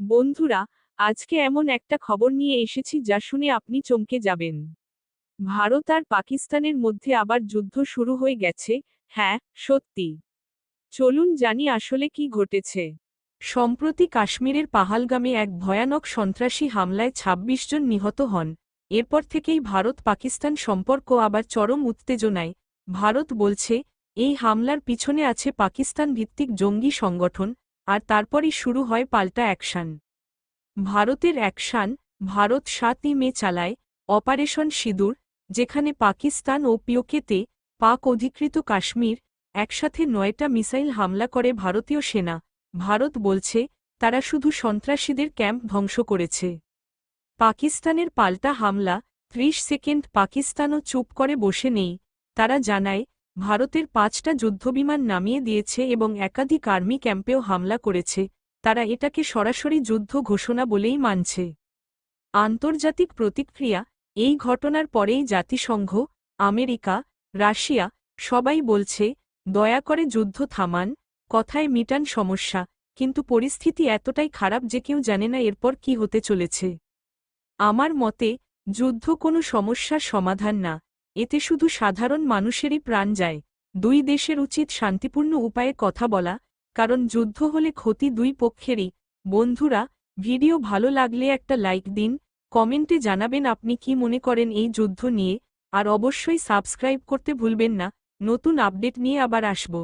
বন্ধুরা, আজকে এমন একটা খবর নিয়ে এসেছি যা শুনে আপনি চমকে যাবেন। ভারত আর পাকিস্তানের মধ্যে আবার যুদ্ধ শুরু হয়ে গেছে হ্যাঁ সত্যি। চলুন জানি আসলে কি ঘটেছে। সম্প্রতি কাশ্মীরের পাহালগামে এক ভয়ানক সন্ত্রাসী হামলায় ২৬ জন নিহত হন। এরপর থেকেই ভারত পাকিস্তান সম্পর্ক আবার চরম উত্তেজনায়। ভারত বলছে, এই হামলার পিছনে আছে পাকিস্তান ভিত্তিক জঙ্গি সংগঠন আর তারপরই শুরু হয় পাল্টা অ্যাকশন। ভারতের অ্যাকশান, ভারত সাতই মে চালায় অপারেশন সিঁদুর, যেখানে পাকিস্তান ও পিওকেতে পাক অধিকৃত কাশ্মীর একসাথে নয়টা মিসাইল হামলা করে ভারতীয় সেনা। ভারত বলছে, তারা শুধু সন্ত্রাসীদের ক্যাম্প ধ্বংস করেছে। পাকিস্তানের পাল্টা হামলা, ত্রিশ সেকেন্ড পাকিস্তানও চুপ করে বসে নেই। তারা জানায় ভারতের পাঁচটা যুদ্ধবিমান নামিয়ে দিয়েছে এবং একাধিক আর্মি ক্যাম্পেও হামলা করেছে, তারা এটাকে সরাসরি যুদ্ধ ঘোষণা বলেই মানছে। আন্তর্জাতিক প্রতিক্রিয়া, এই ঘটনার পরেই জাতিসংঘ, আমেরিকা, রাশিয়া, সবাই বলছে, দয়া করে যুদ্ধ থামান, কথায় মিটান সমস্যা, কিন্তু পরিস্থিতি এতটাই খারাপ যে কেউ জানে না এরপর কি হতে চলেছে। আমার মতে, যুদ্ধ কোনো সমস্যার সমাধান না এতে শুধু সাধারণ মানুষেরই প্রাণ যায়। দুই দেশের উচিত শান্তিপূর্ণ উপায়ে কথা বলা, কারণ যুদ্ধ হলে ক্ষতি দুই পক্ষেরই। বন্ধুরা, ভিডিও ভালো লাগলে একটা লাইক দিন, কমেন্টে জানাবেন আপনি কি মনে করেন এই যুদ্ধ নিয়ে, আর অবশ্যই সাবস্ক্রাইব করতে ভুলবেন না। নতুন আপডেট নিয়ে আবার আসব।